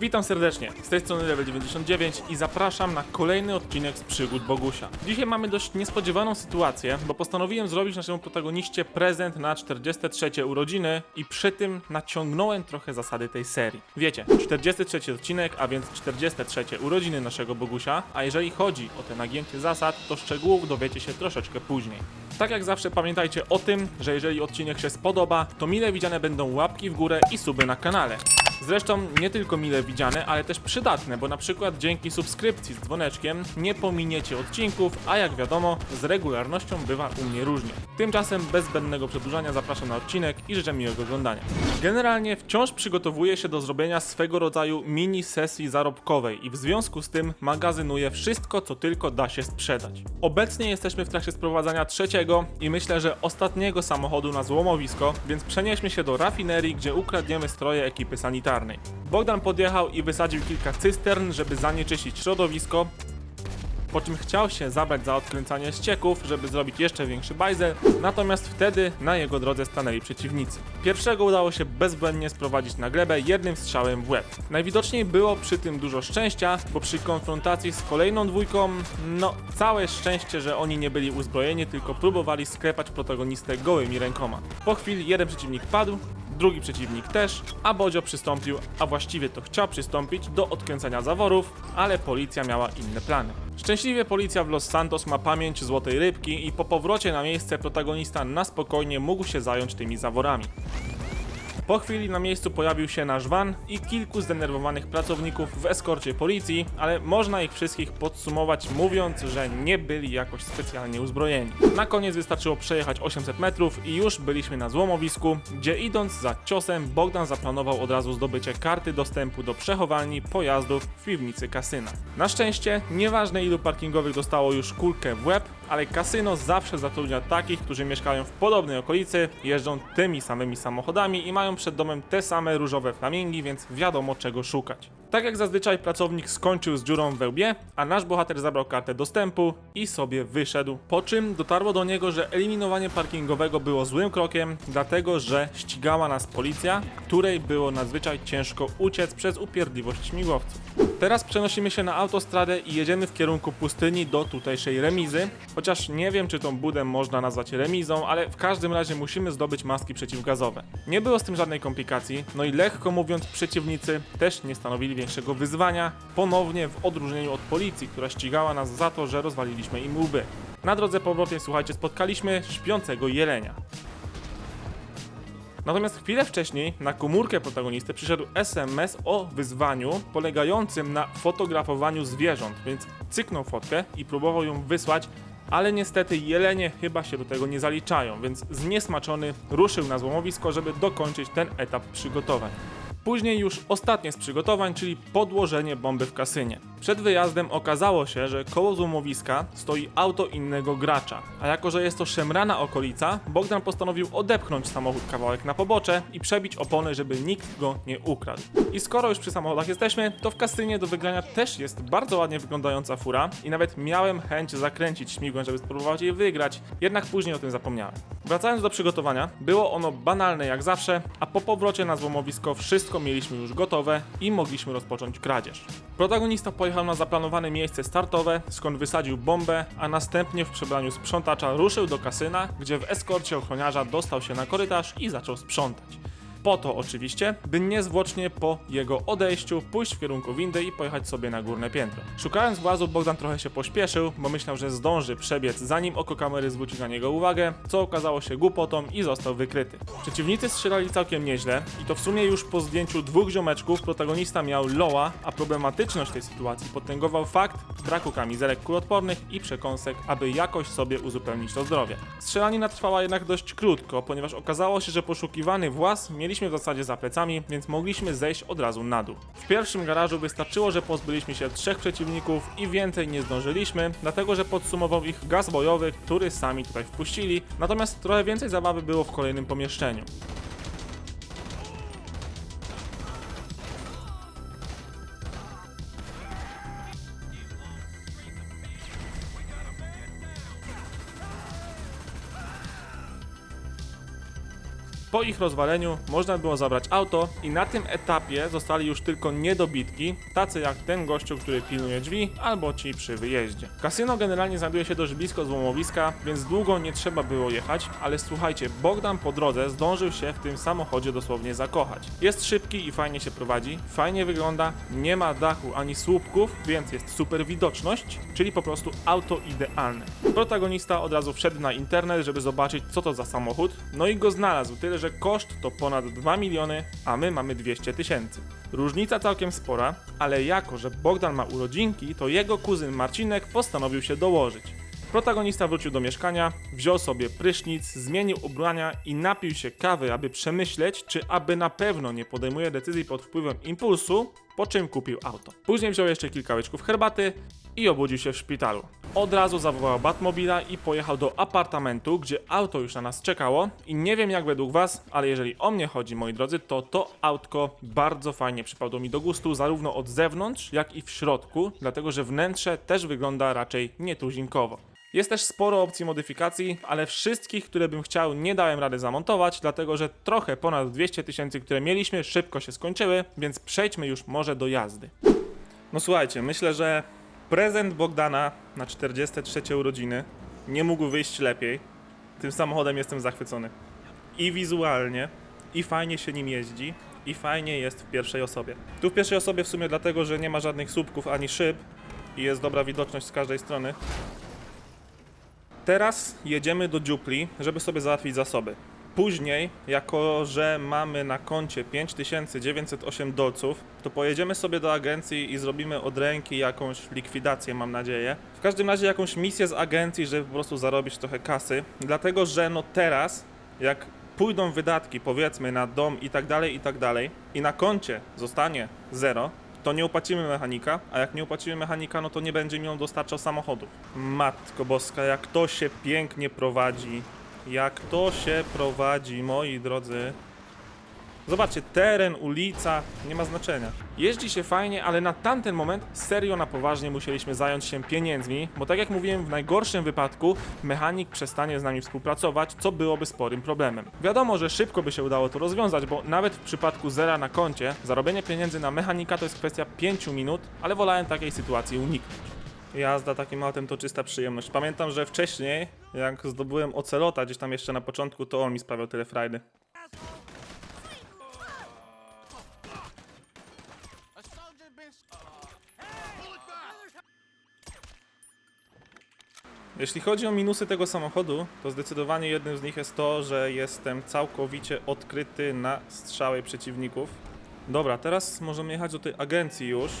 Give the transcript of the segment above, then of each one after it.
Witam serdecznie, z tej strony Level 99 i zapraszam na kolejny odcinek z przygód Bogusia. Dzisiaj mamy dość niespodziewaną sytuację, bo postanowiłem zrobić naszemu protagoniście prezent na 43 urodziny i przy tym naciągnąłem trochę zasady tej serii. Wiecie, 43 odcinek, a więc 43 urodziny naszego Bogusia, a jeżeli chodzi o te nagięcie zasad, to szczegółów dowiecie się troszeczkę później. Tak jak zawsze pamiętajcie o tym, że jeżeli odcinek się spodoba, to mile widziane będą łapki w górę i suby na kanale. Zresztą nie tylko mile widziane, ale też przydatne, bo na przykład dzięki subskrypcji z dzwoneczkiem nie pominiecie odcinków, a jak wiadomo, z regularnością bywa u mnie różnie. Tymczasem bez zbędnego przedłużania zapraszam na odcinek i życzę miłego oglądania. Generalnie wciąż przygotowuję się do zrobienia swego rodzaju mini sesji zarobkowej i w związku z tym magazynuję wszystko, co tylko da się sprzedać. Obecnie jesteśmy w trakcie sprowadzania trzeciego i myślę, że ostatniego samochodu na złomowisko, więc przenieśmy się do rafinerii, gdzie ukradniemy stroje ekipy sanitarnej. Bogdan podjechał i wysadził kilka cystern, żeby zanieczyścić środowisko, po czym chciał się zabrać za odkręcanie ścieków, żeby zrobić jeszcze większy bajzel, natomiast wtedy na jego drodze stanęli przeciwnicy. Pierwszego udało się bezbłędnie sprowadzić na glebę jednym strzałem w łeb. Najwidoczniej było przy tym dużo szczęścia, bo przy konfrontacji z kolejną dwójką, no całe szczęście, że oni nie byli uzbrojeni, tylko próbowali sklepać protagonistę gołymi rękoma. Po chwili jeden przeciwnik padł, drugi przeciwnik też, a Bodzio przystąpił, a właściwie to chciał przystąpić do odkręcania zaworów, ale policja miała inne plany. Szczęśliwie policja w Los Santos ma pamięć złotej rybki i po powrocie na miejsce protagonista na spokojnie mógł się zająć tymi zaworami. Po chwili na miejscu pojawił się nasz van i kilku zdenerwowanych pracowników w eskorcie policji, ale można ich wszystkich podsumować mówiąc, że nie byli jakoś specjalnie uzbrojeni. Na koniec wystarczyło przejechać 800 metrów i już byliśmy na złomowisku, gdzie idąc za ciosem Bogdan zaplanował od razu zdobycie karty dostępu do przechowalni pojazdów w piwnicy kasyna. Na szczęście, nieważne ilu parkingowych dostało już kulkę w łeb, ale kasyno zawsze zatrudnia takich, którzy mieszkają w podobnej okolicy, jeżdżą tymi samymi samochodami i mają przed domem te same różowe flamingi, więc wiadomo czego szukać. Tak jak zazwyczaj pracownik skończył z dziurą we łbie, a nasz bohater zabrał kartę dostępu i sobie wyszedł. Po czym dotarło do niego, że eliminowanie parkingowego było złym krokiem, dlatego że ścigała nas policja, której było nadzwyczaj ciężko uciec przez upierdliwość śmigłowców. Teraz przenosimy się na autostradę i jedziemy w kierunku pustyni do tutejszej remizy, chociaż nie wiem czy tą budę można nazwać remizą, ale w każdym razie musimy zdobyć maski przeciwgazowe. Nie było z tym żadnej komplikacji, no i lekko mówiąc przeciwnicy też nie stanowili większego wyzwania, ponownie w odróżnieniu od policji, która ścigała nas za to, że rozwaliliśmy im łby. Na drodze powrotnej, słuchajcie, spotkaliśmy śpiącego jelenia. Natomiast chwilę wcześniej na komórkę protagonisty przyszedł SMS o wyzwaniu polegającym na fotografowaniu zwierząt, więc cyknął fotkę i próbował ją wysłać, ale niestety jelenie chyba się do tego nie zaliczają, więc zniesmaczony ruszył na złomowisko, żeby dokończyć ten etap przygotowań. Później już ostatnie z przygotowań, czyli podłożenie bomby w kasynie. Przed wyjazdem okazało się, że koło złomowiska stoi auto innego gracza, a jako że jest to szemrana okolica, Bogdan postanowił odepchnąć samochód kawałek na pobocze i przebić opony, żeby nikt go nie ukradł. I skoro już przy samochodach jesteśmy, to w kasynie do wygrania też jest bardzo ładnie wyglądająca fura i nawet miałem chęć zakręcić śmigłem, żeby spróbować jej wygrać, jednak później o tym zapomniałem. Wracając do przygotowania, było ono banalne jak zawsze, a po powrocie na złomowisko wszystko mieliśmy już gotowe i mogliśmy rozpocząć kradzież. Protagonista pojechał na zaplanowane miejsce startowe, skąd wysadził bombę, a następnie w przebraniu sprzątacza ruszył do kasyna, gdzie w eskorcie ochroniarza dostał się na korytarz i zaczął sprzątać. Po to oczywiście, by niezwłocznie po jego odejściu pójść w kierunku windy i pojechać sobie na górne piętro. Szukając włazu, Bogdan trochę się pośpieszył, bo myślał, że zdąży przebiec zanim oko kamery zwróci na niego uwagę, co okazało się głupotą i został wykryty. Przeciwnicy strzelali całkiem nieźle i to w sumie już po zdjęciu dwóch ziomeczków protagonista miał loa, a problematyczność tej sytuacji potęgował fakt braku kamizelek kuloodpornych i przekąsek, aby jakoś sobie uzupełnić to zdrowie. Strzelanina trwała jednak dość krótko, ponieważ okazało się, że poszukiwany włas mieliśmy w zasadzie za plecami, więc mogliśmy zejść od razu na dół. W pierwszym garażu wystarczyło, że pozbyliśmy się trzech przeciwników i więcej nie zdążyliśmy, dlatego że podsumował ich gaz bojowy, który sami tutaj wpuścili, natomiast trochę więcej zabawy było w kolejnym pomieszczeniu. Po ich rozwaleniu można było zabrać auto i na tym etapie zostali już tylko niedobitki, tacy jak ten gościu, który pilnuje drzwi, albo ci przy wyjeździe. Kasyno generalnie znajduje się dość blisko złomowiska, więc długo nie trzeba było jechać, ale słuchajcie, Bogdan po drodze zdążył się w tym samochodzie dosłownie zakochać. Jest szybki i fajnie się prowadzi, fajnie wygląda, nie ma dachu ani słupków, więc jest super widoczność, czyli po prostu auto idealne. Protagonista od razu wszedł na internet, żeby zobaczyć co to za samochód, no i go znalazł, tyle że koszt to ponad 2 miliony, a my mamy 200 tysięcy. Różnica całkiem spora, ale jako, że Bogdan ma urodzinki, to jego kuzyn Marcinek postanowił się dołożyć. Protagonista wrócił do mieszkania, wziął sobie prysznic, zmienił ubrania i napił się kawy, aby przemyśleć, czy aby na pewno nie podejmuje decyzji pod wpływem impulsu, po czym kupił auto. Później wziął jeszcze kilka łyczków herbaty i obudził się w szpitalu. Od razu zawołał Batmobila i pojechał do apartamentu, gdzie auto już na nas czekało i nie wiem jak według was, ale jeżeli o mnie chodzi, moi drodzy, to to autko bardzo fajnie przypadło mi do gustu, zarówno od zewnątrz, jak i w środku, dlatego że wnętrze też wygląda raczej nietuzinkowo. Jest też sporo opcji modyfikacji, ale wszystkich, które bym chciał, nie dałem rady zamontować, dlatego że trochę ponad 200 tysięcy, które mieliśmy, szybko się skończyły, więc przejdźmy już może do jazdy. No słuchajcie, myślę, że prezent Bogdana na 43 urodziny nie mógł wyjść lepiej. Tym samochodem jestem zachwycony. I wizualnie, i fajnie się nim jeździ, i fajnie jest w pierwszej osobie. Tu w pierwszej osobie w sumie dlatego, że nie ma żadnych słupków ani szyb i jest dobra widoczność z każdej strony. Teraz jedziemy do dziupli, żeby sobie załatwić zasoby. Później, jako że mamy na koncie 5908 dolców, to pojedziemy sobie do agencji i zrobimy od ręki jakąś likwidację, mam nadzieję. W każdym razie jakąś misję z agencji, żeby po prostu zarobić trochę kasy. Dlatego, że no teraz, jak pójdą wydatki, powiedzmy, na dom i tak dalej, i tak dalej, i na koncie zostanie zero, to nie opłacimy mechanika, a jak nie opłacimy mechanika, no to nie będzie mi on dostarczał samochodów. Matko Boska, jak to się pięknie prowadzi. Jak to się prowadzi, moi drodzy. Zobaczcie, teren, ulica, nie ma znaczenia. Jeździ się fajnie, ale na tamten moment serio na poważnie musieliśmy zająć się pieniędzmi, bo tak jak mówiłem, w najgorszym wypadku mechanik przestanie z nami współpracować, co byłoby sporym problemem. Wiadomo, że szybko by się udało to rozwiązać, bo nawet w przypadku zera na koncie, zarobienie pieniędzy na mechanika to jest kwestia 5 minut, ale wolałem takiej sytuacji uniknąć. Jazda takim autem to czysta przyjemność. Pamiętam, że wcześniej, jak zdobyłem ocelota gdzieś tam jeszcze na początku, to on mi sprawiał tyle frajdy. Jeśli chodzi o minusy tego samochodu, to zdecydowanie jednym z nich jest to, że jestem całkowicie odkryty na strzały przeciwników. Dobra, teraz możemy jechać do tej agencji już.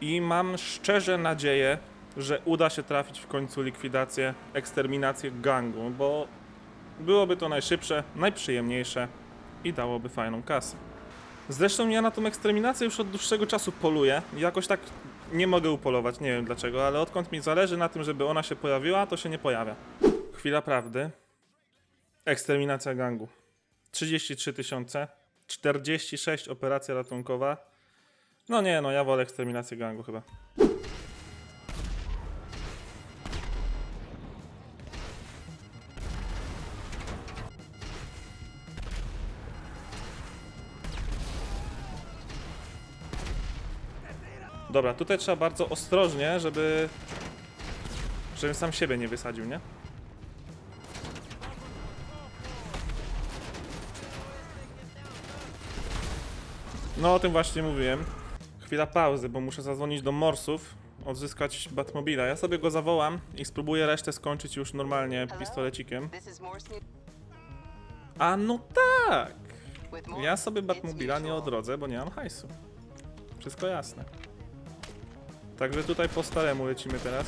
I mam szczerze nadzieję, że uda się trafić w końcu likwidację, eksterminację gangu, bo byłoby to najszybsze, najprzyjemniejsze i dałoby fajną kasę. Zresztą ja na tą eksterminację już od dłuższego czasu poluję. Jakoś tak nie mogę upolować, nie wiem dlaczego, ale odkąd mi zależy na tym, żeby ona się pojawiła, to się nie pojawia. Chwila prawdy. Eksterminacja gangu. 33 tysiące. 46 operacja ratunkowa. No nie, no ja wolę eksterminację gangu chyba. Dobra, tutaj trzeba bardzo ostrożnie, żeby... żebym sam siebie nie wysadził, nie? No o tym właśnie mówiłem. Chwila pauzy, bo muszę zadzwonić do Morsów, odzyskać Batmobila. Ja sobie go zawołam i spróbuję resztę skończyć już normalnie pistolecikiem. A no tak! Ja sobie Batmobila nie odrodzę, bo nie mam hajsu. Wszystko jasne. Także tutaj po staremu lecimy teraz.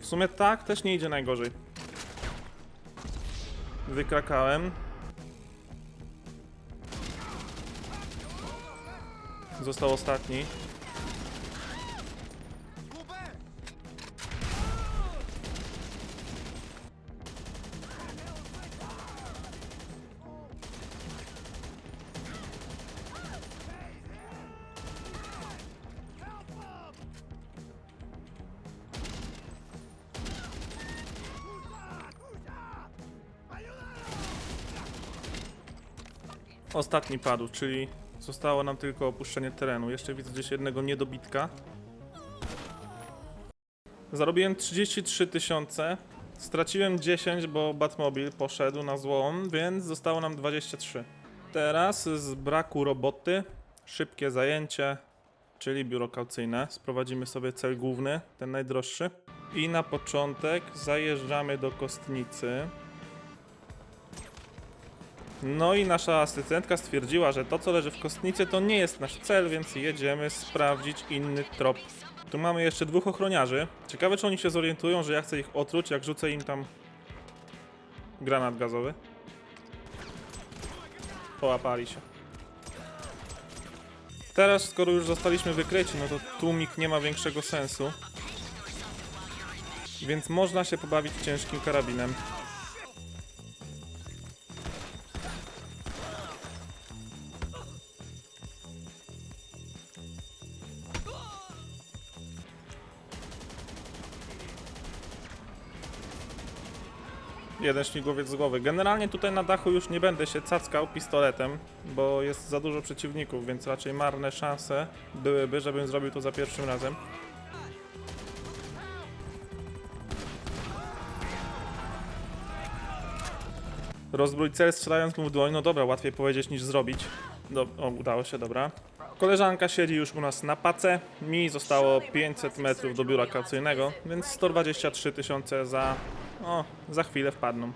W sumie tak też nie idzie najgorzej. Wykrakałem. Został ostatni. Ostatni padł, czyli zostało nam tylko opuszczenie terenu. Jeszcze widzę gdzieś jednego niedobitka. Zarobiłem 33 tysiące. Straciłem 10, bo Batmobil poszedł na złom, więc zostało nam 23. Teraz z braku roboty, szybkie zajęcie, czyli biuro kaucyjne. Sprowadzimy sobie cel główny, ten najdroższy. I na początek zajeżdżamy do kostnicy. No i nasza asystentka stwierdziła, że to co leży w kostnicy to nie jest nasz cel, więc jedziemy sprawdzić inny trop. Tu mamy jeszcze dwóch ochroniarzy. Ciekawe czy oni się zorientują, że ja chcę ich otruć, jak rzucę im tam granat gazowy. Połapali się. Teraz, skoro już zostaliśmy wykryci, no to tłumik nie ma większego sensu. Więc można się pobawić ciężkim karabinem. Jeden śmigłowiec z głowy. Generalnie tutaj na dachu już nie będę się cackał pistoletem, bo jest za dużo przeciwników, więc raczej marne szanse byłyby, żebym zrobił to za pierwszym razem. Rozbrój cel strzelając mu w dłoń. No dobra, łatwiej powiedzieć niż zrobić. Do, o, udało się, dobra. Koleżanka siedzi już u nas na pace. Mi zostało 500 metrów do biura kaucyjnego, więc 123 tysiące za... O, za chwilę wpadną.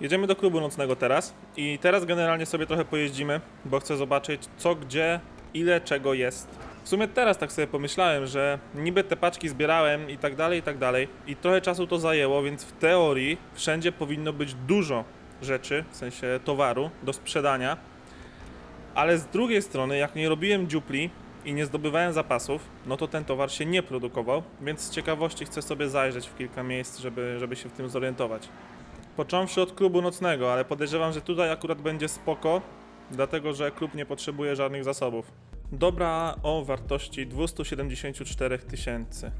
Jedziemy do klubu nocnego teraz i teraz generalnie sobie trochę pojeździmy, bo chcę zobaczyć co, gdzie, ile czego jest. W sumie teraz tak sobie pomyślałem, że niby te paczki zbierałem i tak dalej, i tak dalej i trochę czasu to zajęło, więc w teorii wszędzie powinno być dużo rzeczy, w sensie towaru do sprzedania. Ale z drugiej strony, jak nie robiłem dziupli i nie zdobywałem zapasów, no to ten towar się nie produkował, więc z ciekawości chcę sobie zajrzeć w kilka miejsc, żeby, żeby się w tym zorientować. Począwszy od klubu nocnego, ale podejrzewam, że tutaj akurat będzie spoko, dlatego że klub nie potrzebuje żadnych zasobów. Dobra o wartości 274 tysięcy.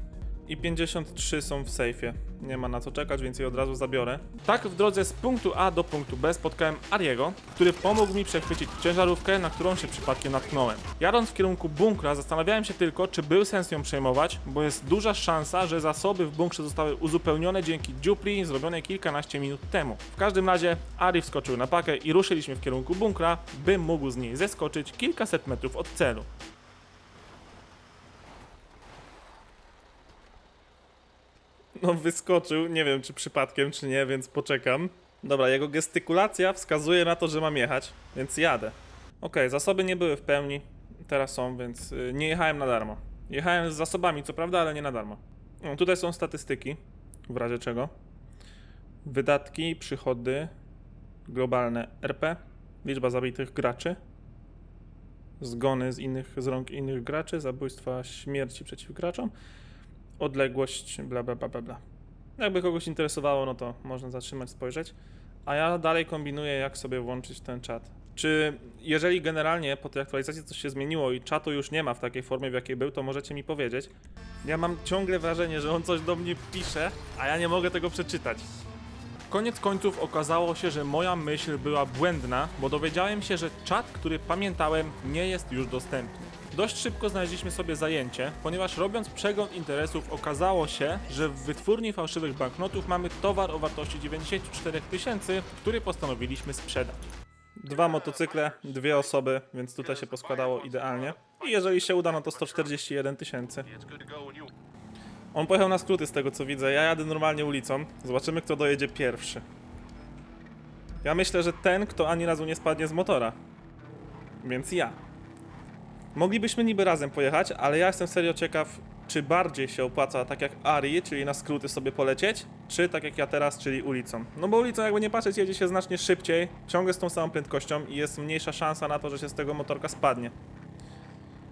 I 53 są w sejfie. Nie ma na co czekać, więc je od razu zabiorę. Tak w drodze z punktu A do punktu B spotkałem Ariego, który pomógł mi przechwycić ciężarówkę, na którą się przypadkiem natknąłem. Jadąc w kierunku bunkra, zastanawiałem się tylko, czy był sens ją przejmować, bo jest duża szansa, że zasoby w bunkrze zostały uzupełnione dzięki dziupli zrobionej kilkanaście minut temu. W każdym razie Ari wskoczył na pakę i ruszyliśmy w kierunku bunkra, by mógł z niej zeskoczyć kilkaset metrów od celu. No wyskoczył, nie wiem czy przypadkiem czy nie, więc poczekam. Dobra, jego gestykulacja wskazuje na to, że mam jechać, więc jadę. Okej, zasoby nie były w pełni, teraz są, więc y, nie jechałem na darmo. Jechałem z zasobami, co prawda, ale nie na darmo. No, tutaj są statystyki, w razie czego. Wydatki, przychody, globalne RP, liczba zabitych graczy, zgony z, innych, z rąk innych graczy, zabójstwa, śmierci przeciw graczom, odległość, bla bla bla bla. Jakby kogoś interesowało, no to można zatrzymać, spojrzeć. A ja dalej kombinuję, jak sobie włączyć ten czat. Czy jeżeli generalnie po tej aktualizacji coś się zmieniło i czatu już nie ma w takiej formie, w jakiej był, to możecie mi powiedzieć. Ja mam ciągle wrażenie, że on coś do mnie pisze, a ja nie mogę tego przeczytać. Koniec końców okazało się, że moja myśl była błędna, bo dowiedziałem się, że czat, który pamiętałem, nie jest już dostępny. Dość szybko znaleźliśmy sobie zajęcie, ponieważ robiąc przegląd interesów okazało się, że w wytwórni fałszywych banknotów mamy towar o wartości 94 tysięcy, który postanowiliśmy sprzedać. Dwa motocykle, dwie osoby, więc tutaj się poskładało idealnie. I jeżeli się uda, no to 141 tysięcy. On pojechał na skróty z tego co widzę, ja jadę normalnie ulicą. Zobaczymy kto dojedzie pierwszy. Ja myślę, że ten, kto ani razu nie spadnie z motora. Więc ja. Moglibyśmy niby razem pojechać, ale ja jestem serio ciekaw, czy bardziej się opłaca tak jak Ari, czyli na skróty sobie polecieć, czy tak jak ja teraz, czyli ulicą. No bo ulicą jakby nie patrzeć jedzie się znacznie szybciej, ciągle z tą samą prędkością i jest mniejsza szansa na to, że się z tego motorka spadnie.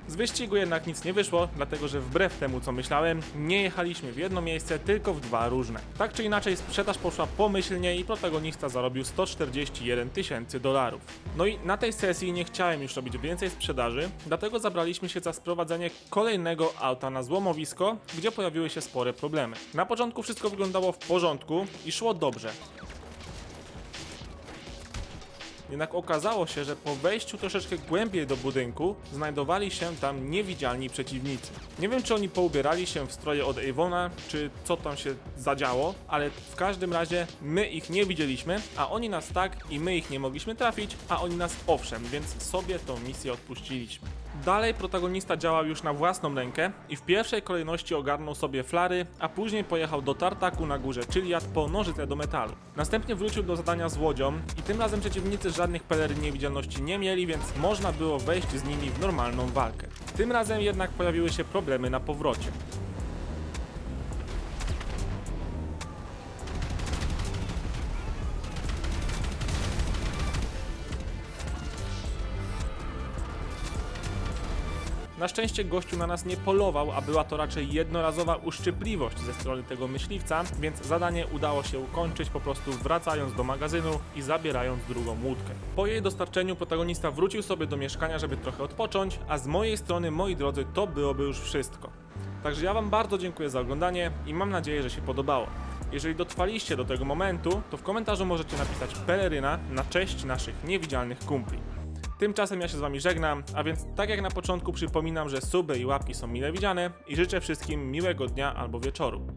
Z wyścigu jednak nic nie wyszło, dlatego że wbrew temu co myślałem, nie jechaliśmy w jedno miejsce, tylko w dwa różne. Tak czy inaczej sprzedaż poszła pomyślnie i protagonista zarobił 141 tysięcy dolarów. No i na tej sesji nie chciałem już robić więcej sprzedaży, dlatego zabraliśmy się za sprowadzenie kolejnego auta na złomowisko, gdzie pojawiły się spore problemy. Na początku wszystko wyglądało w porządku i szło dobrze. Jednak okazało się, że po wejściu troszeczkę głębiej do budynku znajdowali się tam niewidzialni przeciwnicy. Nie wiem, czy oni poubierali się w stroje od Avona, czy co tam się zadziało, ale w każdym razie my ich nie widzieliśmy, a oni nas tak i my ich nie mogliśmy trafić, a oni nas owszem, więc sobie tą misję odpuściliśmy. Dalej protagonista działał już na własną rękę i w pierwszej kolejności ogarnął sobie flary, a później pojechał do Tartaku na górze Chiliad po nożyce do metalu. Następnie wrócił do zadania z łodzią i tym razem przeciwnicy żadnych pelerin niewidzialności nie mieli, więc można było wejść z nimi w normalną walkę. Tym razem jednak pojawiły się problemy na powrocie. Na szczęście gościu na nas nie polował, a była to raczej jednorazowa uszczypliwość ze strony tego myśliwca, więc zadanie udało się ukończyć po prostu wracając do magazynu i zabierając drugą łódkę. Po jej dostarczeniu protagonista wrócił sobie do mieszkania, żeby trochę odpocząć, a z mojej strony, moi drodzy, to byłoby już wszystko. Także ja Wam bardzo dziękuję za oglądanie i mam nadzieję, że się podobało. Jeżeli dotrwaliście do tego momentu, to w komentarzu możecie napisać peleryna na cześć naszych niewidzialnych kumpli. Tymczasem ja się z wami żegnam, a więc tak jak na początku przypominam, że suby i łapki są mile widziane i życzę wszystkim miłego dnia albo wieczoru.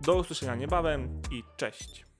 Do usłyszenia niebawem i cześć.